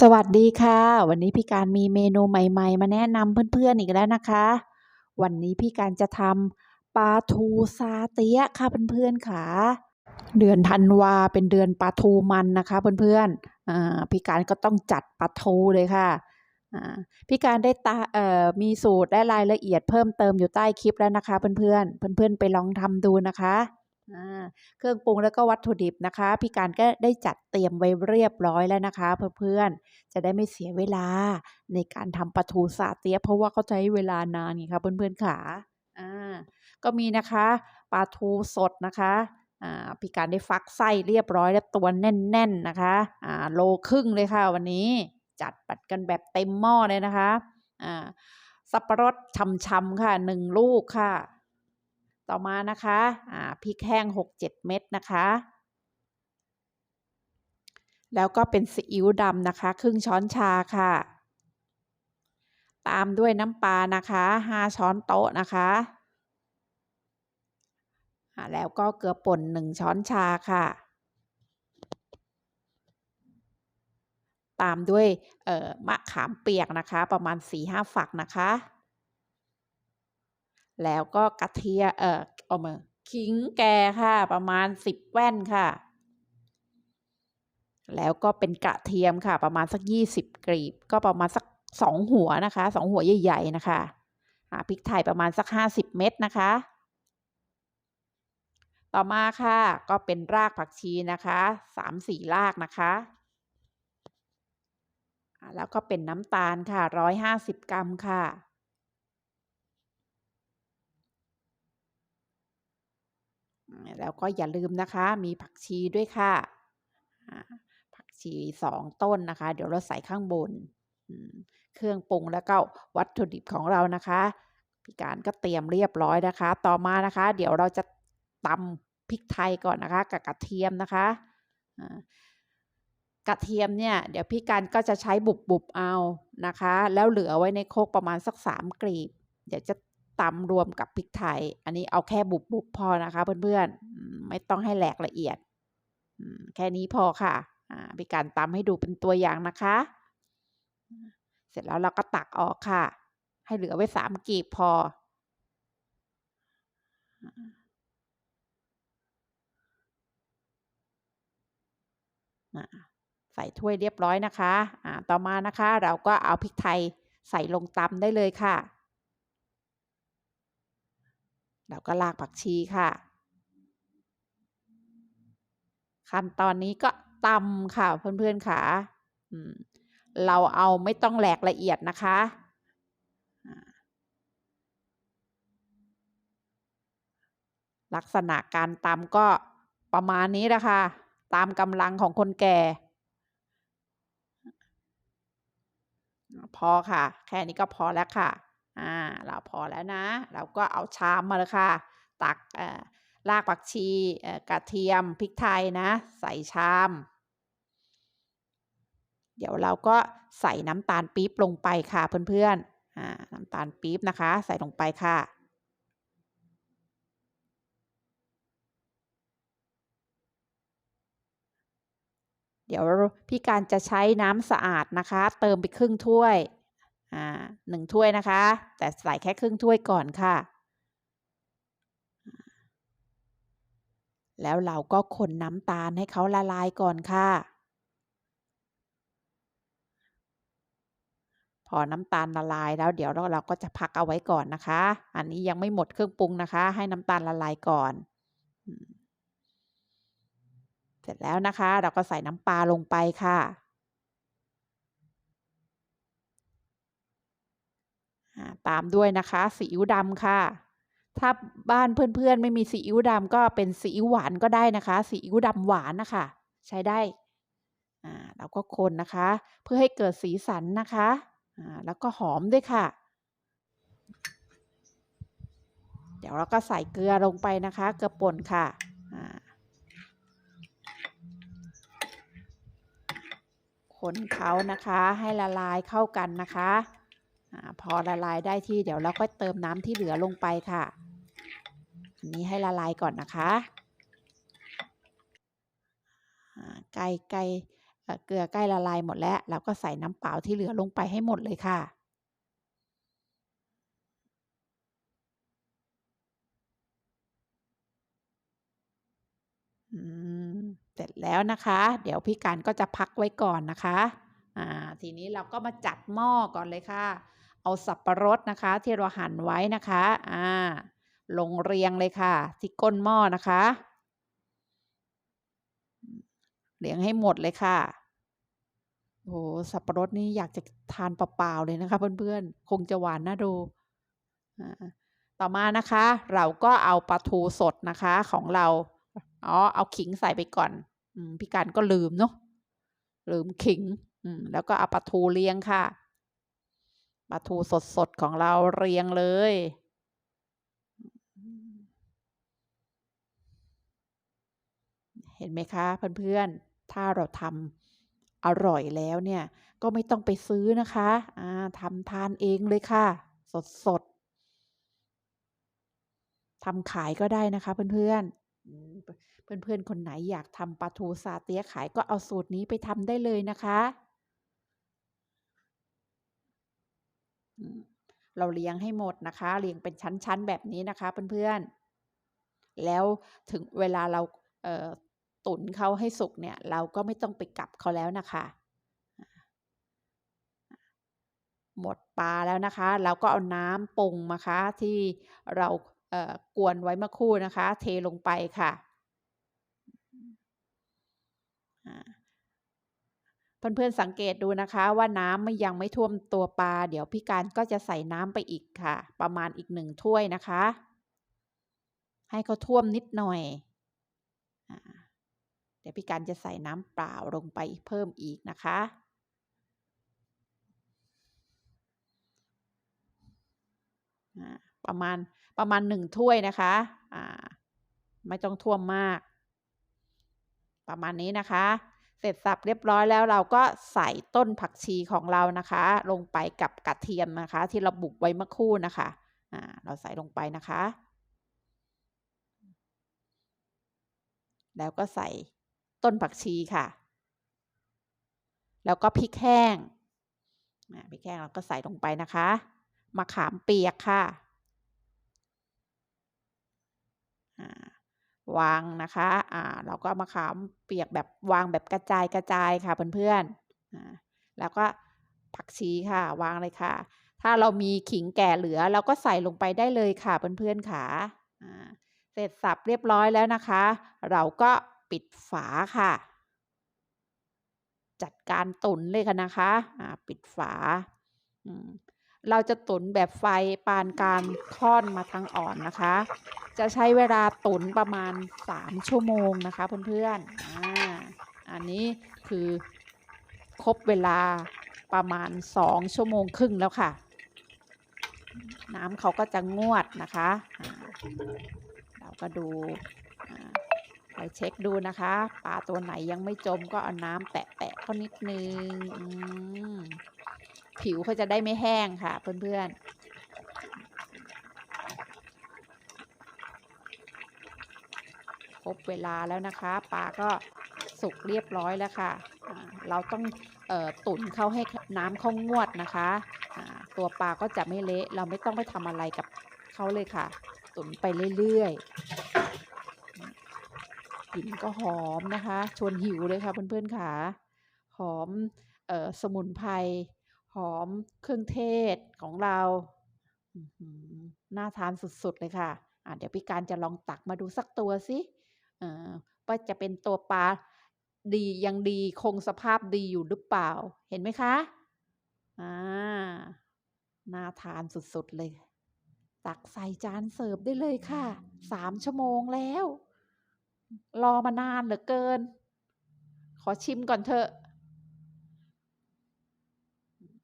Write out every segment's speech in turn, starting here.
สวัสดีค่ะ วันนี้พี่การมีเมนูใหม่ ๆ มาแนะนำเพื่อนๆอีกแล้วนะคะ วันนี้พี่การจะทำปลาทูซาเต๊ยค่ะเพื่อนๆค่ะเดือนธันวาเป็นเดือนปลาทูมันนะคะเพื่อนๆอ่าพี่การก็ต้องจัดปลาทูเลยค่ะอ่าพี่การได้ตาเอ่อมีสูตรและรายละเอียดเพิ่มเติมอยู่ใต้คลิปแล้วนะคะ เพื่อนๆเพื่อนๆไปลองทำดูนะคะ เครื่องปรุงแล้วก็วัตถุดิบนะคะ พี่การก็ได้จัดเตรียมไว้เรียบร้อยแล้วนะคะ เพื่อนๆ จะได้ไม่เสียเวลาในการทำปลาทูสาเตี๊ยเพราะว่าเขาใช้เวลานานไงคะเพื่อนๆค่ะอ่าก็มีนะคะปลาทูสดนะคะพี่การได้ฟักไส้เรียบร้อยแล้วตัวแน่น ๆนะคะโลครึ่งเลยค่ะวันนี้จัดปัดกันแบบเต็มหม้อเลยนะคะสับปะรดช่ำๆค่ะหนึ่งลูกค่ะ ต่อมานะคะอ่าพริกแห้ง 6-7 เม็ดนะคะ แล้วก็เป็นซีอิ๊วดำนะคะ ครึ่งช้อนชาค่ะ ตามด้วยน้ำปลานะคะ 5 ช้อนโต๊ะนะคะแล้วก็เกลือป่น 1 ช้อนชาค่ะ ตามด้วยมะขามเปียกนะคะ ประมาณ 4-5 ฝักนะคะ แล้วก็กระเทียมเอ่อเอามาขิงแก่ค่ะ ประมาณ10แว่นค่ะ แล้วก็เป็นกระเทียมค่ะ ประมาณสัก20กลีบ ก็ประมาณสัก2หัวนะคะ2หัวใหญ่ ๆ นะคะพริกไทยประมาณสัก50เม็ดนะคะ ต่อมาค่ะ ก็เป็นรากผักชีนะคะ3-4รากนะคะแล้วก็เป็นน้ำตาลค่ะ150กรัมค่ะ แล้วก็อย่าลืมนะคะมีผักชีด้วยค่ะผักชี2ต้นนะคะ เดี๋ยวเราใส่ข้างบน เครื่องปรุงแล้วก็วัตถุดิบของเรานะคะพี่การก็เตรียมเรียบร้อยนะคะ ต่อมานะคะ เดี๋ยวเราจะตำพริกไทยก่อนนะคะ กับกระเทียมนะคะกระเทียมเนี่ยเดี๋ยวพี่การก็จะใช้บุบๆเอานะคะ แล้วเหลือไว้ในโคกประมาณสัก3กลีบ เดี๋ยวจะ ตำรวมกับพริกไทย อันนี้เอาแค่บุบๆพอนะคะเพื่อนๆ ไม่ต้องให้แหลกละเอียด แค่นี้พอค่ะอ่าพี่การตำให้ดูเป็นตัวอย่างนะคะ เสร็จแล้วเราก็ตักออกค่ะ ให้เหลือไว้3กลีบพอ ใส่ถ้วยเรียบร้อยนะคะอ่าต่อมานะคะเราก็เอาพริกไทยใส่ลงตำได้เลยค่ะ แล้วก็รากผักชีค่ะ ขั้นตอนนี้ก็ตำค่ะเพื่อนๆค่ะเราเอาไม่ต้องแหลกละเอียดนะคะลักษณะการตำก็ประมาณนี้แหละคะ ตามกำลังของคนแก่ พอค่ะ แค่นี้ก็พอแล้วค่ะ อ่าเราพอแล้วนะ เราก็เอาชามมาเลยค่ะ ตักเอ่อรากผักชีเอ่อกระเทียมพริกไทยนะ ใส่ชาม เดี๋ยวเราก็ใส่น้ำตาลปี๊บลงไปค่ะเพื่อนๆอ่าน้ำตาลปี๊บนะคะ ใส่ลงไปค่ะเดี๋ยวพี่การจะใช้น้ำสะอาดนะคะ เติมไปครึ่งถ้วย อ่าหนึ่งถ้วยนะคะ แต่ใส่แค่ครึ่งถ้วยก่อนค่ะ แล้วเราก็คนน้ำตาลให้เขาละลายก่อนค่ะ พอน้ำตาลละลายแล้วเดี๋ยวเราก็จะพักเอาไว้ก่อนนะคะ อันนี้ยังไม่หมดเครื่องปรุงนะคะ ให้น้ำตาลละลายก่อนเสร็จแล้วนะคะ เราก็ใส่น้ำปลาลงไปค่ะ อ่า ตามด้วยนะคะซีอิ๊วดำค่ะ ถ้าบ้านเพื่อนๆไม่มีซีอิ๊วดำก็เป็นซีอิ๊วหวานก็ได้นะคะซีอิ๊วดำหวานนะคะใช้ได้อ่าเราก็คนนะคะ เพื่อให้เกิดสีสันนะคะอ่าแล้วก็หอมด้วยค่ะ เดี๋ยวเราก็ใส่เกลือลงไปนะคะ เกลือป่นค่ะอ่าคนเขานะคะให้ละลายเข้ากันนะคะ พอละลายได้ที่เดี๋ยวเราก็เติมน้ำที่เหลือลงไปค่ะอันนี้ให้ละลายก่อนนะคะไก่ไก่เกลือใกล้ละลายหมดแล้ว เราก็ใส่น้ำเปล่าที่เหลือลงไปให้หมดเลยค่ะเสร็จแล้วนะคะ เดี๋ยวพี่การก็จะพักไว้ก่อนนะคะ อ่า ทีนี้เราก็มาจัดหม้อก่อนเลยค่ะ เอาสับปะรดนะคะ ที่เราหั่นไว้นะคะอ่าลงเรียงเลยค่ะ ที่ก้นหม้อนะคะเรียงให้หมดเลยค่ะโอ้โฮสับปะรดนี่อยากจะทานเปล่าๆเลยนะคะ เพื่อนๆ คงจะหวานน่าดู ต่อมานะคะ เราก็เอาปลาทูสดนะคะของเรา อ๋อ เอาขิงใส่ไปก่อนอพี่การก็ลืมเนาะ ลืมขิง แล้วก็เอาปลาทูเรียงค่ะ ปลาทูสดๆของเราเรียงเลย เห็นไหมคะเพื่อนๆ ถ้าเราทำอร่อยแล้วเนี่ย ก็ไม่ต้องไปซื้อนะคะอาทำทานเองเลยค่ะ สดๆทำขายก็ได้นะคะเพื่อนๆอืมเพื่อนๆ คนไหนอยากทำปลาทูซาเต๊ยขายก็เอาสูตรนี้ไปทำได้เลยนะคะ อืม เราเรียงให้หมดนะคะเรียงเป็นชั้นๆแบบนี้นะคะเพื่อนๆ แล้วถึงเวลาเราเตุ๋นเขาให้สุกเนี่ย เราก็ไม่ต้องไปกลับเขาแล้วนะคะ หมดปลาแล้วนะคะ เราก็เอาน้ำปรุงนะคะ ที่เราเกวนไว้เมื่อคู่นะคะ เทลงไปค่ะ เพื่อนๆสังเกตดูนะคะว่าน้ำไม่ยังไม่ท่วมตัวปลา เดี๋ยวพี่การก็จะใส่น้ำไปอีกค่ะ ประมาณอีก1ถ้วยนะคะ ให้เขาท่วมนิดหน่อยเดี๋ยวพี่การจะใส่น้ำเปล่าลงไปเพิ่มอีกนะคะ ประมาณประมาณ1ถ้วยนะคะไม่ต้องท่วมมาก ประมาณนี้นะคะ เสร็จสับเรียบร้อยแล้วเราก็ใส่ต้นผักชีของเรานะคะ ลงไปกับกระเทียมนะคะ ที่เราบุบไว้เมื่อคู่นะคะอ่าเราใส่ลงไปนะคะ แล้วก็ใส่ต้นผักชีค่ะ แล้วก็พริกแห้งอาพริกแห้งเราก็ใส่ลงไปนะคะมะขามเปียกค่ะ อ่า วางนะคะอ่าเราก็เอามะขามเปียกแบบวางแบบกระจายๆค่ะเพื่อนๆอาแล้วก็ผักชีค่ะ วางเลยค่ะ ถ้าเรามีขิงแก่เหลือ เราก็ใส่ลงไปได้เลยค่ะเพื่อนๆขาอ่าเสร็จสับเรียบร้อยแล้วนะคะ เราก็ปิดฝาค่ะ จัดการตุ๋นเลยค่ะนะคะอ่าปิดฝาอืม เราจะตุ๋นแบบไฟปานกลางค่อนมาทางอ่อนนะคะ จะใช้เวลาตุ๋นประมาณ 3 ชั่วโมงนะคะเพื่อนๆอาอันนี้คือครบเวลาประมาณ 2 ชั่วโมงครึ่งแล้วค่ะ น้ำเขาก็จะงวดนะคะ เราก็ดูอ่าคอยเช็กดูนะคะ ปลาตัวไหนยังไม่จมก็เอาน้ำแตะๆเขานิดนึงอืม ผิวเขาจะได้ไม่แห้งค่ะ เพื่อนๆครบเวลาแล้วนะคะปลาก็สุกเรียบร้อยแล้วค่ะ เราต้องออตุ๋นเขาให้น้ำเขางวดนะคะ ตัวปลาก็จะไม่เละ เราไม่ต้องไปทำอะไรกับเขาเลยค่ะ ตุ๋นไปเรื่อยๆกลิ่นก็หอมนะคะ ชวนหิวเลยค่ะเพื่อนๆขาหอมออสมุนไพร หอมเครื่องเทศของเรา น่าทานสุด ๆ เลยค่ะอ่าเดี๋ยวพี่การจะลองตักมาดูสักตัวสิเอ่อว่าจะเป็นตัวปลาดียังดีคงสภาพดีอยู่หรือเปล่า เห็นไหมคะ?อาน่าทานสุด ๆ เลย ตักใส่จานเสิร์ฟได้เลยค่ะ3ชั่วโมงแล้ว รอมานานเหลือเกิน ขอชิมก่อนเถอะ อืม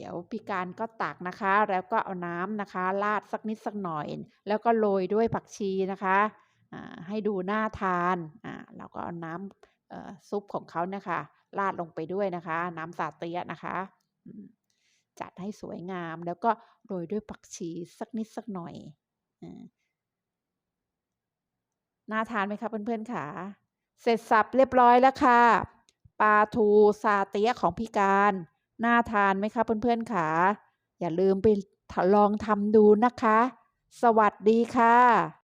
เดี๋ยวพี่การก็ตักนะคะ แล้วก็เอาน้ำนะคะราดสักนิดสักหน่อย แล้วก็โรยด้วยผักชีนะคะให้ดูน่าทานอ่าเราก็เอาน้ำซุปของเขาเนี่ยค่ะราดลงไปด้วยนะคะ น้ำซาเต๊ยนะคะ จัดให้สวยงามแล้วก็โรยด้วยผักชีสักนิดสักหน่อยอน่าทานไหมคะเพื่อนๆขาเสร็จสับเรียบร้อยแล้วค่ะปลาทูซาเตียของพี่การ น่าทานไหมคะเพื่อนๆค่ะอย่าลืมไปลองทำดูนะคะ สวัสดีค่ะ